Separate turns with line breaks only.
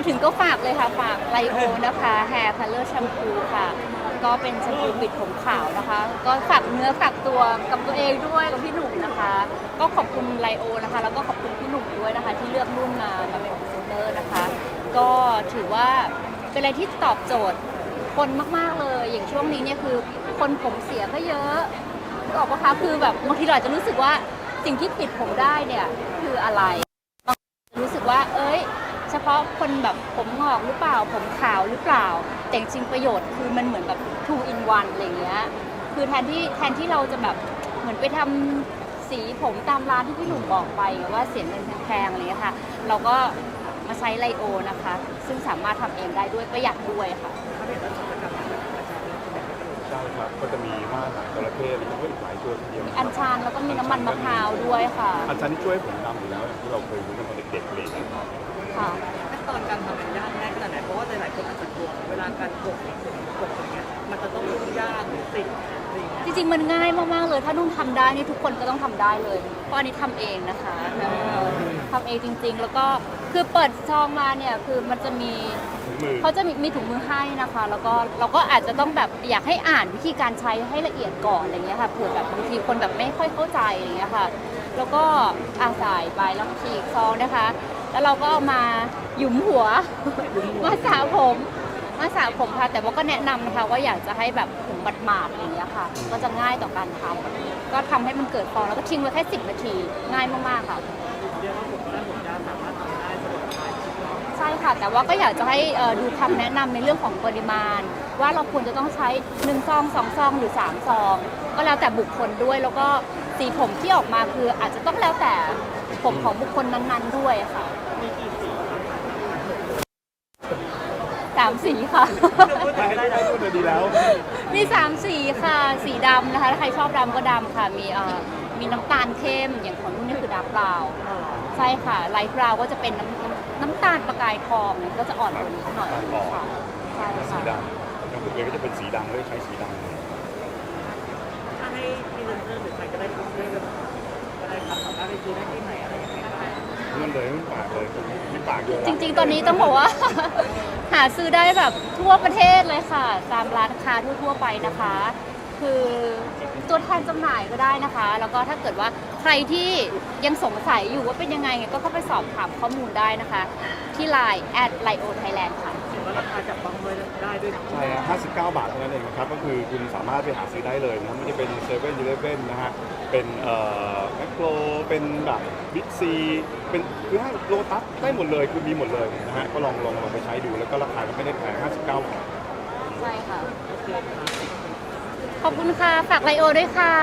มาถึงก็ฝากเลยค่ะฝากไลโอนะคะ Hair Color Shampoo ค่ะ ก็เป็นแชมพูปิดผมขาวนะคะ ก็ฝากเนื้อฝากตัวกับตัวเองด้วยกับพี่หนุ่มนะคะ ก็ขอบคุณไลโอนะคะ แล้วก็ขอบคุณพี่หนุ่มด้วยนะคะ ที่เลือกรุ่นมามาเป็นพรีเซนเตอร์นะคะ ก็ถือว่าเป็นอะไรที่ตอบโจทย์คนมากๆเลย อย่างช่วงนี้เนี่ยคือคนผมเสียก็เยอะออกปะคะคือแบบบางทีเราอาจจะรู้สึกว่าสิ่งที่ปิดผมได้เนี่ยคืออะไรรู้สึกว่าเอาะคนแบบผมงอกหรือเปล่า ผมขาวหรือเปล่า แต่จริงประโยชน์คือมันเหมือนแบบ two in one อะไรเงี้ยคือแทนที่แทนที่เราจะแบบเหมือนไปทำสีผมตามร้านที่พี่หนุ่มบอกไปว่าเสียเงินแพงๆอะไรเงี้ยค่ะ เราก็มาใช้ไลโอนะคะ ซึ่งสามารถทำเองได้ด้วยประหยัดด้วยค่ะ
ใช่ครับ ก็จะมีมาตรฐานจระเข้แล้วก็อีกหลายตัวทีเดียว
มีอัญชันแล้วก็มีน้ำมันมะพร้าวด้วยค่ะ
อัญชันที่ช่วยให้ผมดำอยู่แล้วอย่างที่เราเคยรู้กันตอนเด็กๆเลยนะครับ
ค่ะ
ขั้นตอนการทำมันยากง่ายขนาดไหนเพราะว่าหลายๆคนอาจจะกลัวเวลาการกดกดอย่างเงี้ยมันจะต้องยุ่งยากหรือติดอะไรอย่างเงี้ย
จริงๆมันง่ายมากๆเลย ถ้านุ่นทำได้นี่ทุกคนก็ต้องทำได้เลย เพราะอันนี้ทำเองนะคะเออทำเองจริงๆ แล้วก็คือเปิดซองมาเนี่ยคือมันจะมี
ถุง มือ
เขาจะมีมีถุงมือให้นะคะ แล้วก็เราก็อาจจะต้องแบบอยากให้อ่านวิธีการใช้ให้ละเอียดก่อนอะไรเงี้ยค่ะเผื่อแบบบางทีคนแบบไม่ค่อยเข้าใจอะไรเงี้ยค่ะ แล้วก็อาใส่ไปแล้วฉีกซองนะคะ แล้วเราก็เอามาหยุมหัว มาสระผมมาสระผมค่ะ แต่ว่าก็แนะนำนะคะว่าอยากจะให้แบบผมบัดหมาดๆอะไรอย่างเงี้ยค่ะ ก็จะง่ายต่อการทำก็ทำให้มันเกิดฟองแล้วก็ทิ้งไว้แค่10นาทีง่ายมากๆค่ะ
เรียกว่าผมได้ผมยากสามารถทำได้สะดวกสบาย
ใช่ค่ะ แต่ว่าก็อยากจะให้เอ่อดูคำแนะนำในเรื่องของปริมาณ ว่าเราควรจะต้องใช้1ซอง2ซองหรือ3ซอง ก็แล้วแต่บุคคลด้วยแล้วก็สีผมที่ออกมาคืออาจจะต้องแล้วแต่ผมของบุคคลนั้นๆด้วยค่ะ
มีกี่สี
สามสีค่ะ
ได้ได้ได้พูดเลยดีแล้ว
มีสามสีค่ะ สีดำนะคะถ้าใครชอบดำก็ดำค่ะ มีเอ่อมีน้ำตาลเข้มอย่างของนุ่นนี่คือดาร์กบราวน์ ใช่ค่ะไลท์บราวน์ก็จะเป็นน้ำน้ำน้ำตาลประกายทองเนี่ยก็จะอ่อนกว่านี้หน่อยค่ะใช่
สี
ค่ะ
ดำน้องคุณเองก็จะเป็นสีดำเลยใช้สีดำ
ถ้าให้พรีเซนเตอร์หรือใครก็ได้ทำได้แบบก็ได้ครับสามารถไปซื้อได้ที่ไหนอะไรยังไงบ้าง
เงินเลยไม่ปากเลยไม่ปากเยอะ
จริง ๆ ตอนนี้ต้องบอกว่า หาซื้อได้แบบทั่วประเทศเลยค่ะ ตามร้านค้าทั่วๆไปนะคะ คือตัวแทนจำหน่ายก็ได้นะคะ แล้วก็ถ้าเกิดว่าใครที่ยังสงสัยอยู่ว่าเป็นยังไงเนี่ยก็เข้าไปสอบถามข้อมูลได้นะคะ ที่ Line at Lio Thailand ค่ะ
เห็นว่าราคาจับต้องไว้ได้ด้วย
ใช่ฮะ59 บาทเท่านั้นเองนะครับ ก็คือคุณสามารถไปหาซื้อได้เลยนะไม่ได้เป็นเซเว่นอีเลฟเว่นนะฮะ เป็นเอ่อแมคโครเป็นแบบบิ๊กซี เป็นคือห้างโลตัสได้หมดเลย คือมีหมดเลยนะฮะ ก็ลองลองลองไปใช้ดู แล้วก็ราคาก็ไม่ได้แพง59 บาท
ใช่ค่ะ ขอบคุณค่ะ ฝากไลโอด้วยค่ะ